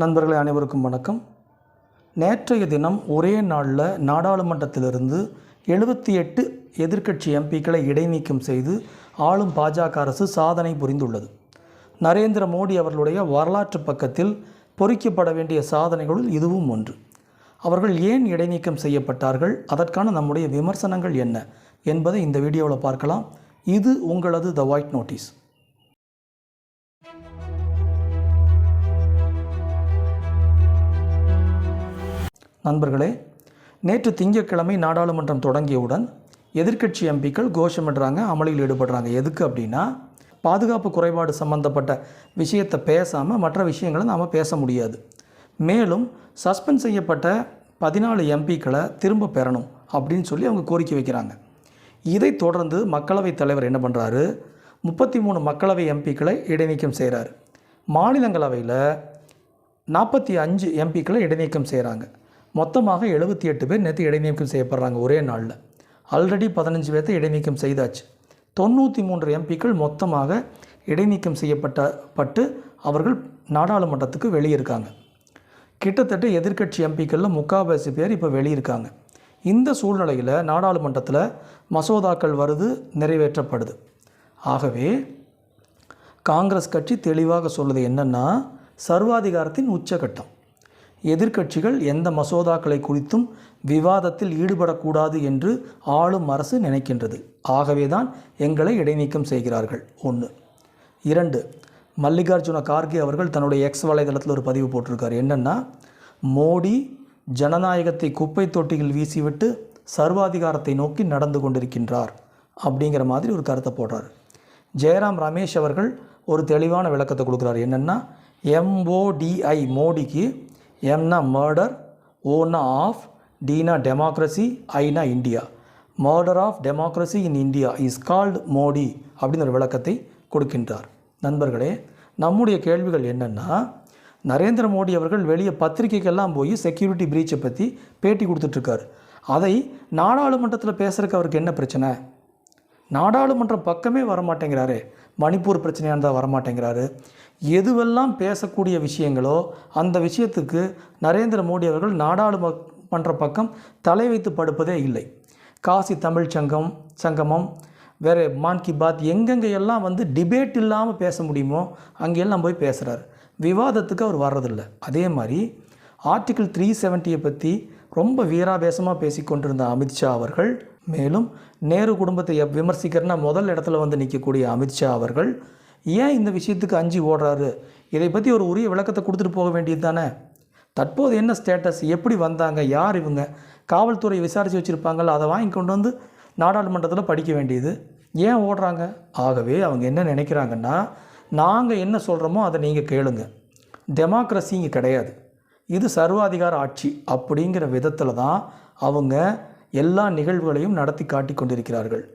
நண்பர்களே அனைவருக்கும் வணக்கம். நேற்றைய தினம் ஒரே நாளில் நாடாளுமன்றத்திலிருந்து எழுபத்தி எட்டு எதிர்க்கட்சி எம்பிக்களை இடைநீக்கம் செய்து ஆளும் பாஜக அரசு சாதனை புரிந்துள்ளது. நரேந்திர மோடி அவர்களுடைய வரலாற்று பக்கத்தில் பொறிக்கப்பட வேண்டிய சாதனைகளுள் இதுவும் ஒன்று. அவர்கள் ஏன் இடைநீக்கம் செய்யப்பட்டார்கள்? அதற்கான நம்முடைய விமர்சனங்கள் என்ன? என்பதை இந்த வீடியோவில் பார்க்கலாம். இது உங்களது த ஒயிட் நோட்டீஸ் நண்பர்களே நேற்று திங்கட்கிழமை நாடாளுமன்றம் தொடங்கியவுடன் எதிர்க்கட்சி எம்பிக்கள் கோஷமிடுறாங்க அமளியில் ஈடுபடுறாங்க. எதுக்கு அப்படின்னா பாதுகாப்பு குறைபாடு சம்பந்தப்பட்ட விஷயத்தை பேசாமல் மற்ற விஷயங்களை நாம் பேச முடியாது. மேலும் சஸ்பெண்ட் செய்யப்பட்ட பதினாலு எம்பிக்களை திரும்ப பெறணும் அப்படின்னு சொல்லி அவங்க கோரிக்கை வைக்கிறாங்க. இதை தொடர்ந்து மக்களவைத் தலைவர் என்ன பண்ணுறாரு முப்பத்தி மூணு மக்களவை எம்பிக்களை இடைநீக்கம் செய்கிறார் மாநிலங்களவையில் நாற்பத்தி அஞ்சு எம்பிக்களை இடைநீக்கம் செய்கிறாங்க மொத்தமாக எழுபத்தி எட்டு பேர் நேற்று இடைநீக்கம் செய்யப்படுறாங்க ஒரே நாளில். ஆல்ரெடி பதினஞ்சு பேர்த்தை இடைநீக்கம் செய்தாச்சு. தொண்ணூற்றி மூன்று எம்பிக்கள் மொத்தமாக இடைநீக்கம் செய்யப்பட்ட பட்டு அவர்கள் நாடாளுமன்றத்துக்கு வெளியிருக்காங்க. கிட்டத்தட்ட எதிர்க்கட்சி எம்பிக்களில் முக்காவாசி பேர் இப்போ வெளியிருக்காங்க. இந்த சூழ்நிலையில் நாடாளுமன்றத்தில் மசோதாக்கள் வருது நிறைவேற்றப்படுது. ஆகவே காங்கிரஸ் கட்சி தெளிவாக சொல்லுது என்னென்னா சர்வாதிகாரத்தின் உச்சகட்டம். எதிர்க்கட்சிகள் எந்த மசோதாக்களை குறித்தும் விவாதத்தில் ஈடுபடக்கூடாது என்று ஆளும் அரசு நினைக்கின்றது. ஆகவே தான் எங்களை இடைநீக்கம் செய்கிறார்கள். ஒன்று இரண்டு. மல்லிகார்ஜுன கார்கே அவர்கள் தன்னுடைய எக்ஸ் வலைதளத்தில் ஒரு பதிவு போட்டிருக்கார். என்னென்னா மோடி ஜனநாயகத்தை குப்பை தொட்டியில் வீசிவிட்டு சர்வாதிகாரத்தை நோக்கி நடந்து கொண்டிருக்கின்றார் அப்படிங்கிற மாதிரி ஒரு கருத்தை போடுறார். ஜெயராம் ரமேஷ் அவர்கள் ஒரு தெளிவான விளக்கத்தை கொடுக்குறாரு. என்னென்னா எம்ஓடிஐ மோடிக்கு எம்னா மர்டர் ஓனா ஆஃப் டீனா democracy Aina India murder of democracy in India is called Modi அப்படின்னு ஒரு விளக்கத்தை கொடுக்கின்றார். நண்பர்களே நம்முடைய கேள்விகள் என்னென்னா நரேந்திர மோடி அவர்கள் வெளியே பத்திரிக்கைக்கெல்லாம் போய் செக்யூரிட்டி பிரீச்சை பற்றி பேட்டி கொடுத்துட்ருக்காரு. அதை நாடாளுமன்றத்தில் பேசுகிறதுக்கு அவருக்கு என்ன பிரச்சனை? நாடாளுமன்றம் பக்கமே வரமாட்டேங்கிறாரே. மணிப்பூர் பிரச்சனையாக இருந்தால் வரமாட்டேங்கிறாரு. எதுவெல்லாம் பேசக்கூடிய விஷயங்களோ அந்த விஷயத்துக்கு நரேந்திர மோடி அவர்கள் நாடாளுமன்ற பக்கம் தலை வைத்து படுப்பதே இல்லை. காசி தமிழ் சங்கம் சங்கமம் வேறு மான் கி பாத் எங்கெங்கே எல்லாம் வந்து டிபேட் இல்லாமல் பேச முடியுமோ அங்கெல்லாம் போய் பேசுகிறார் விவாதத்துக்கு அவர் வர்றதில்லை. அதே மாதிரி ஆர்டிக்கிள் த்ரீ செவன்ட்டியை பற்றி ரொம்ப வீராவேசமாக பேசி கொண்டிருந்த அமித்ஷா அவர்கள் மேலும் நேரு குடும்பத்தை எப் விமர்சிக்கிறனா முதல் இடத்துல வந்து நிற்கக்கூடிய அமித்ஷா அவர்கள் ஏன் இந்த விஷயத்துக்கு அஞ்சு ஓடுறாரு? இதை பற்றி ஒரு உரிய விளக்கத்தை கொடுத்துட்டு போக வேண்டியது தானே? தற்போது என்ன ஸ்டேட்டஸ்? எப்படி வந்தாங்க? யார் இவங்க? காவல்துறை விசாரித்து வச்சுருப்பாங்கள அதை வாங்கி கொண்டு வந்து நாடாளுமன்றத்தில் படிக்க வேண்டியது. ஏன் ஓடுறாங்க? ஆகவே அவங்க என்ன நினைக்கிறாங்கன்னா நாங்கள் என்ன சொல்கிறோமோ அதை நீங்கள் கேளுங்க. டெமோக்ரஸி இங்கே கிடையாது. இது சர்வாதிகார ஆட்சி அப்படிங்கிற விதத்தில் தான் அவங்க எல்லா நிகழ்வுகளையும் நடத்தி காட்டி கொண்டிருக்கிறார்கள்.